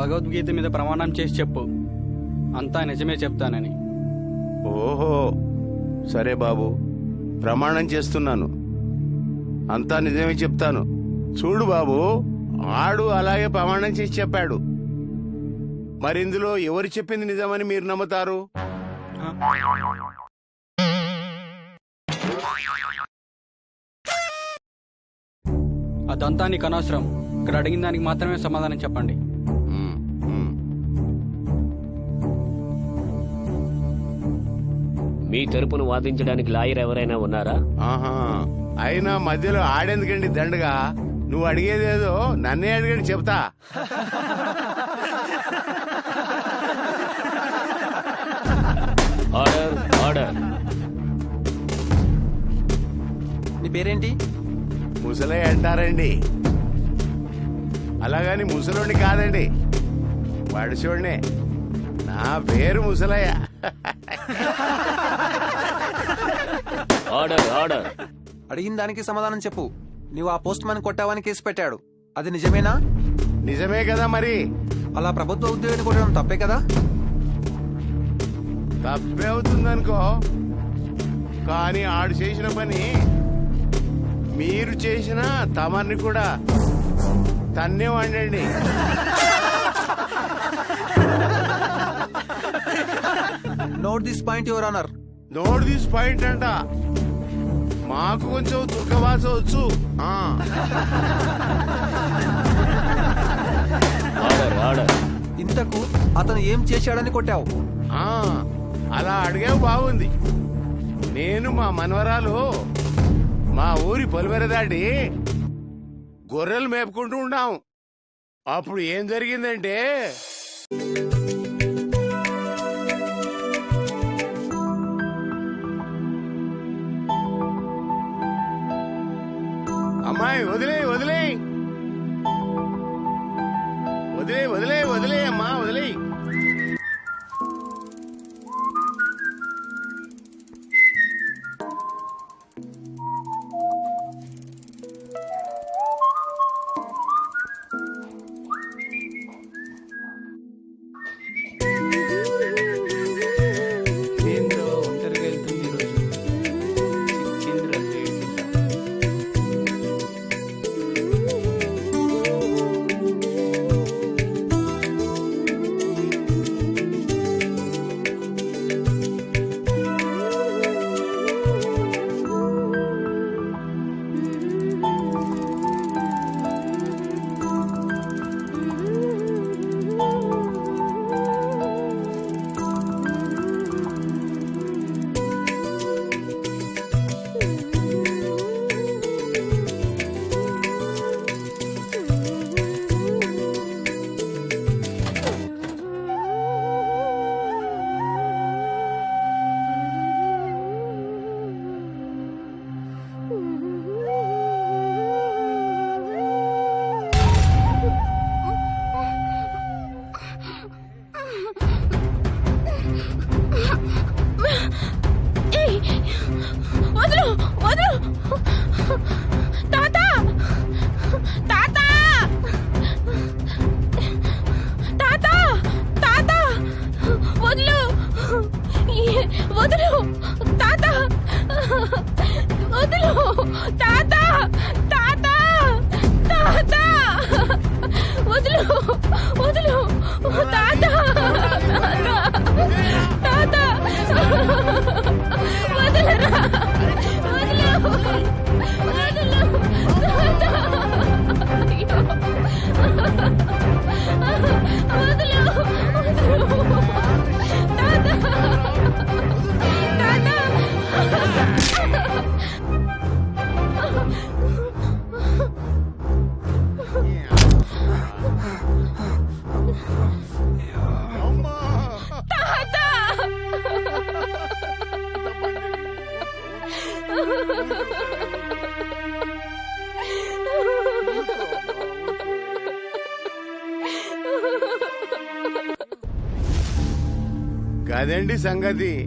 భగవద్గీత మీద ప్రమాణం చేసి చెప్పు. అంతా నిజమే చెప్తానని. ఓహో సరే బాబు ప్రమాణం చేస్తున్నాను. అంతా నిజమే చెప్తాను. చూడు బాబు ఆడు అలాగే ప్రమాణం చేసి చెప్పాడు. మరి ఇందులో ఎవరు చెప్పింది నిజమని మీరు నమ్ముతారు? అదంతా నీకు అనవసరం. ఇక్కడ అడిగిన దానికి మాత్రమే సమాధానం చెప్పండి. మీ తరపున వాదించడానికి లాయర్ ఎవరైనా ఉన్నారా? ఆహా అయినా మధ్యలో ఆడేందుకండి దండగా? నువ్వు అడిగేదేదో నన్నే అడిగండి చెప్తా. ఆర్డర్ ఆర్డర్ నీ పేరేంటి? ముసలే అంటారండి. అలాగని ముసలోని కాదండి. వాడిసోడినే నా పేరు ముసలయ్య. Order order. అడిగిన దానికి సమాధానం చెప్పు. నువ్వు ఆ పోస్ట్ మ్యాన్ కొట్టావని కేసు పెట్టాడు. అది నిజమేనా? నిజమే కదా మరి. అలా ప్రభుత్వ ఉద్యోగిని కొట్టడం తప్పే కదా? తప్పే అవుతుందనుకో. కానీ ఆడు చేసిన పని మీరు చేసిన తమర్ని కూడా తన్నే వండండి. Note this point your honour note this point అంట. మాకు కొంచెం తుర్కవాస వచ్చు. ఆ, ఇంతకు అతను ఏం చేశాడని కొట్టావు? ఆ, అలా అడిగావు బాగుంది నేను మా మనవరాలు మా ఊరి పొలిమెర దాటి గొర్రెలు మేపుకుంటూ ఉన్నాం. అప్పుడు ఏం జరిగిందంటే అమ్మాయి వదిలే వదిలే వదలు వదలు. గదండి సంగతి.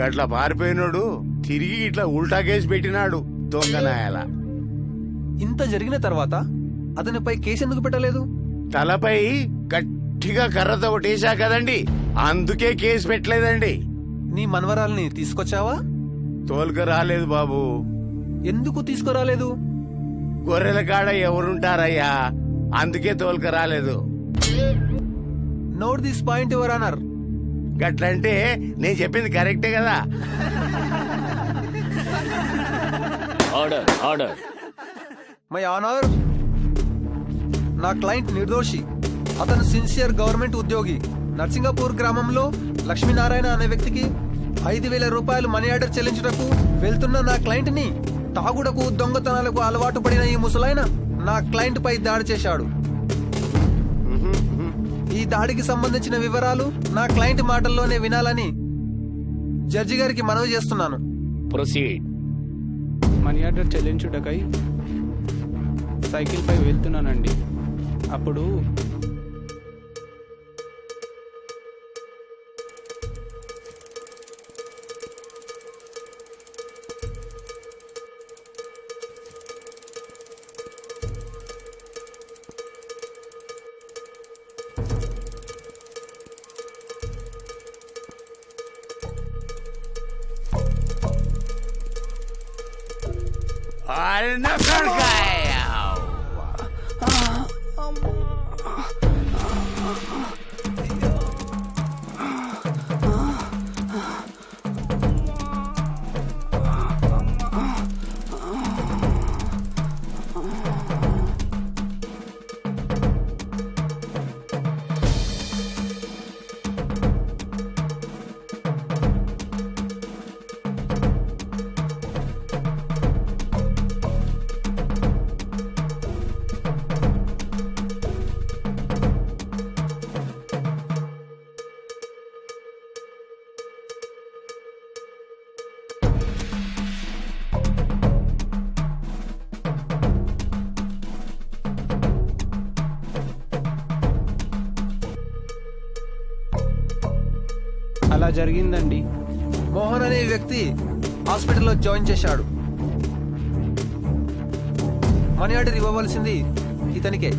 గట్ల పారిపోయినోడు తిరిగి ఇట్లా ఉల్టా కేసు పెట్టినాడు దొంగనాయాల ఇంత జరిగిన తర్వాత అతనిపై కేసు ఎందుకు పెట్టలేదు? తలపై గట్టి గట్టిగా కర్రతో కొట్టేశా కదండి. అందుకే కేసు పెట్టలేదండి. నీ మనవరాల్ని తీసుకొచ్చావా? తోలుక రాలేదు బాబు. ఎందుకు తీసుకురాలేదు? గొర్రెల కాడ ఎవరుంటారయ్యా? అందుకే తోలుక రాలేదు. Note this point your honour. గట్లంటే నేను చెప్పింది కరెక్టే కదా. Order order. మై ఆనర్ నా క్లయింట్ నిర్దోషి. అతను సిన్సియర్ గవర్నమెంట్ ఉద్యోగి. నర్సింగపూర్ గ్రామంలో లక్ష్మీనారాయణ అనే వ్యక్తికి ఐదు వేల రూపాయలు మనీ ఆర్డర్ చెల్లించుటకు వెళ్తున్న నా క్లయింట్ని తాగుడకు దొంగతనాలకు అలవాటు పడిన ఈ ముసలాయన నా క్లయింట్ పై దాడి చేశాడు. ఈ దాడికి సంబంధించిన వివరాలు నా క్లయింట్ మాటల్లోనే వినాలని జడ్జి గారికి మనవి చేస్తున్నాను. ప్రొసీడ్. మనీ ఆర్డర్ చెల్లించుటకై సైకిల్పై వెళ్తున్నానండి. అప్పుడు అలా జరిగిందండి. మోహన్ అనే వ్యక్తి హాస్పిటల్లో జాయిన్ చేశాడు. మనీ ఆర్డర్ ఇవ్వవలసింది ఇతనికే.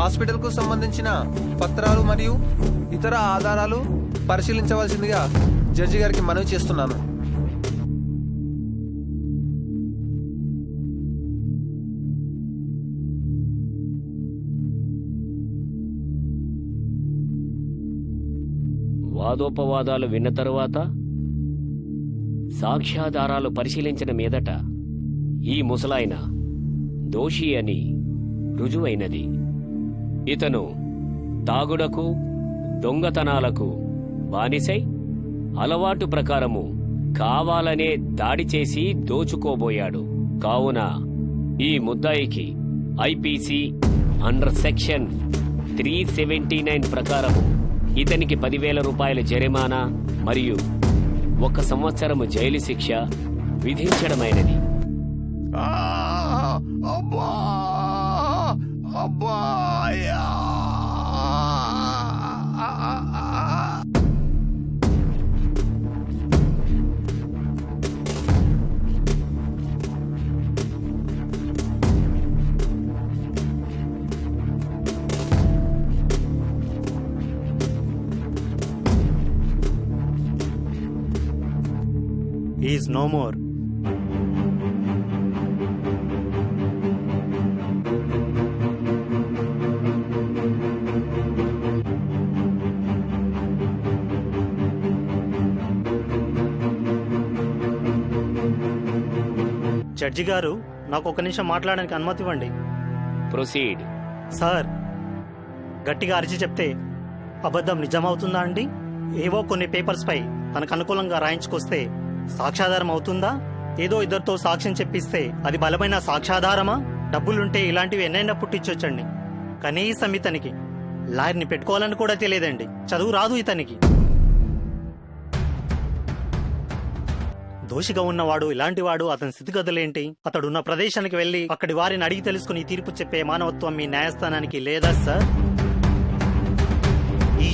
హాస్పిటల్కు సంబంధించిన పత్రాలు మరియు ఇతర ఆధారాలు పరిశీలించవలసిందిగా జడ్జి గారికి మనవి చేస్తున్నాను. వాదోపవాదాలు విన్న తరువాత సాక్ష్యాధారాలు పరిశీలించిన మీదట ఈ ముసలాయన దోషి అని రుజువైనది. ఇతను తాగుడకు దొంగతనాలకు బానిసై అలవాటు ప్రకారము కావాలనే దాడి చేసి దోచుకోబోయాడు. కావున ఈ ముద్దాయికి IPC under section three seventy nine ప్రకారము ఇతనికి పదివేల రూపాయల జరిమానా మరియు ఒక సంవత్సరము జైలు శిక్ష విధించడమైనది. అబ్బా! Is no more. జడ్జి గారు నాకు ఒక నిమిషం మాట్లాడడానికి అనుమతి ఇవ్వండి. ప్రొసీడ్. సార్ గట్టిగా అరిచి చెప్తే అబద్ధం నిజమవుతుందా అండి? ఏవో కొన్ని పేపర్స్ పై తనకు అనుకూలంగా రాయించుకొస్తే సాక్ష్యాధారం అవుతుందా? ఏదో ఇద్దరితో సాక్ష్యం చెప్పిస్తే అది బలమైన సాక్ష్యాధారమా? డబ్బులుంటే ఇలాంటివి ఎన్నైనా పుట్టించొచ్చండి. కనీసం ఇతనికి. లాయర్ని పెట్టుకోవాలని కూడా తెలియదండి. చదువు రాదు ఇతనికి. దోషిగా ఉన్నవాడు ఇలాంటి వాడు అతని స్థితిగతులేంటి? అతడున్న ప్రదేశానికి వెళ్ళి అక్కడి వారిని అడిగి తెలుసుకుని తీర్పు చెప్పే మానవత్వం మీ న్యాయస్థానానికి లేదా సార్?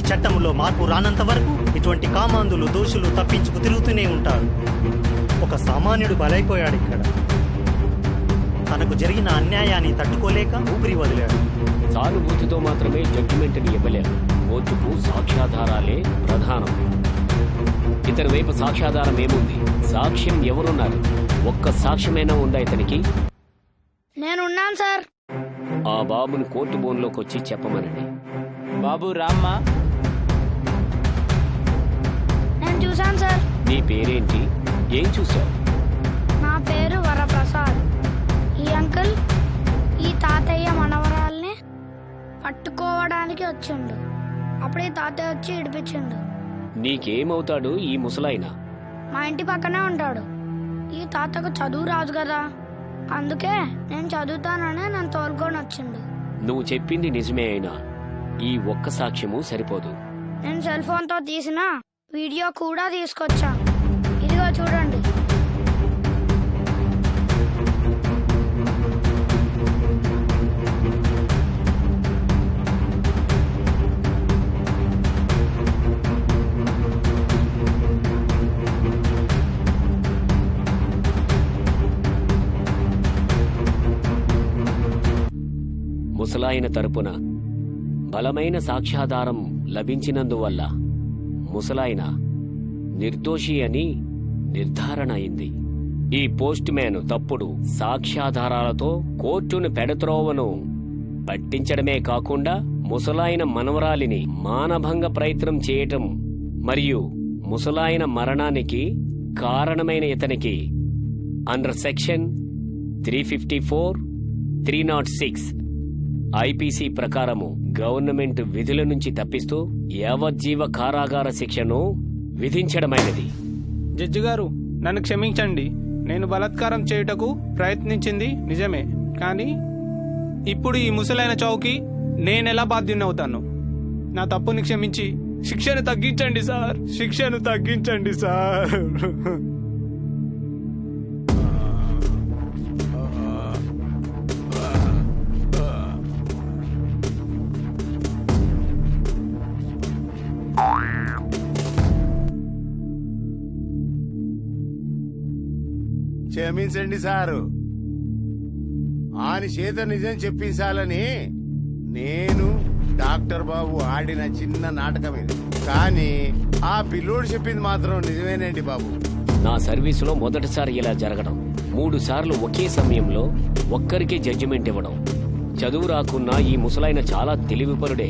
చట్టంలో మార్పు రానంత వరకు ఇటువంటి కామాంధులు దోషులు తప్పించుకు తిరుగుతూనే ఉంటారు. ఒక సామాన్యుడు బలైపోయాడు ఇక్కడ. తనకు జరిగిన అన్యాయాన్ని తట్టుకోలేక ఊపిరి వదిలాడు. సానుభూతితో మాత్రమే జడ్జిమెంట్ని ఇవ్వలేరు. కోర్టుకు సాక్ష్యాధారాలే ప్రధానం. ఇతని వైపు సాక్ష్యాధారం ఏముంది? సాక్ష్యం ఎవరున్నారు? ఒక్క సాక్ష్యమైనా ఉందా ఇతనికి? నేనున్నాను సార్. ఆ బాబుని కోర్టు బోన్లోకి వచ్చి చెప్పమనండి. బాబు రామ్మా. చూశాను సార్. నీ పేరేంటి? ఏం చూసావు నా పేరు వరప్రసాద్. ఈ అంకుల్ ఈ తాతయ్య మనవరాల్ని పట్టుకోవడానికి వచ్చిండు. అప్పుడే తాతయ్య వచ్చి ఇడిపించిండు. నీకేమవుతాడు ఈ ముసలాయన? మా ఇంటి పక్కనే ఉంటాడు. ఈ తాతకు చదువు రాదు కదా. అందుకే నేను చదువుతానని నన్ను తోలుకొని వచ్చిండు. నువ్వు చెప్పింది నిజమే అయినా ఈ ఒక్క సాక్ష్యము సరిపోదు. నేను సెల్ ఫోన్తో తీసిన వీడియో కూడా తీసుకొచ్చా. ఇదిగో చూడండి. ముసలాయన తరపున బలమైన సాక్ష్యాధారం లభించినందువల్ల ముసలాయన నిర్దోషి అని నిర్ధారణ అయింది. ఈ పోస్ట్ మ్యాన్ తప్పుడు సాక్ష్యాధారాలతో కోర్టును పెడత్రోవను పట్టించడమే కాకుండా ముసలాయన మనవరాలిని మానభంగ ప్రయత్నం చేయటం మరియు ముసలాయన మరణానికి కారణమైన ఇతనికి under section three fifty four three not six IPC ప్రకారము గవర్నమెంట్ విధుల నుంచి తప్పిస్తూ యావజ్జీవ కారాగార శిక్షను విధించడమైనది. జడ్జి గారు నన్ను క్షమించండి. నేను బలాత్కారం చేయుటకు ప్రయత్నించింది నిజమే కానీ ఇప్పుడు ఈ ముసలైన చౌకి నేనెలా బాధ్యున్నవుతాను నా తప్పుని క్షమించి శిక్షను తగ్గించండి సార్ శిక్షను తగ్గించండి సార్. క్షమించండి సారు. ఆని చేత నిజం చెప్పించాలని నేను డాక్టర్ బాబు ఆడిన చిన్న నాటకం ఇది. కానీ ఆ పిల్లోడు చెప్పింది మాత్రం నిజమేనండి బాబు. నా సర్వీసులో మొదటిసారి ఇలా జరగడం మూడు సార్లు ఒకే సమయంలో ఒక్కరికే జడ్జిమెంట్ ఇవ్వడం. చదువు రాకున్నా ఈ ముసలాయన చాలా తెలివిపరుడే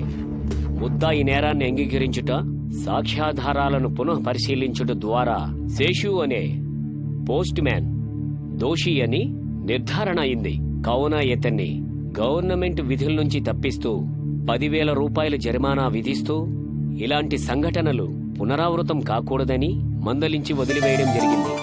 ముద్దా ఈ నేరాన్ని అంగీకరించుట సాక్ష్యాధారాలను పునః పరిశీలించుట ద్వారా శేషు అనే పోస్ట్ మ్యాన్ దోషి అని నిర్ధారణ అయింది. కావున ఇతన్ని గవర్నమెంట్ విధుల నుంచి తప్పిస్తూ పదివేల రూపాయల జరిమానా విధిస్తూ ఇలాంటి సంఘటనలు పునరావృతం కాకూడదని మందలించి వదిలివేయడం జరిగింది.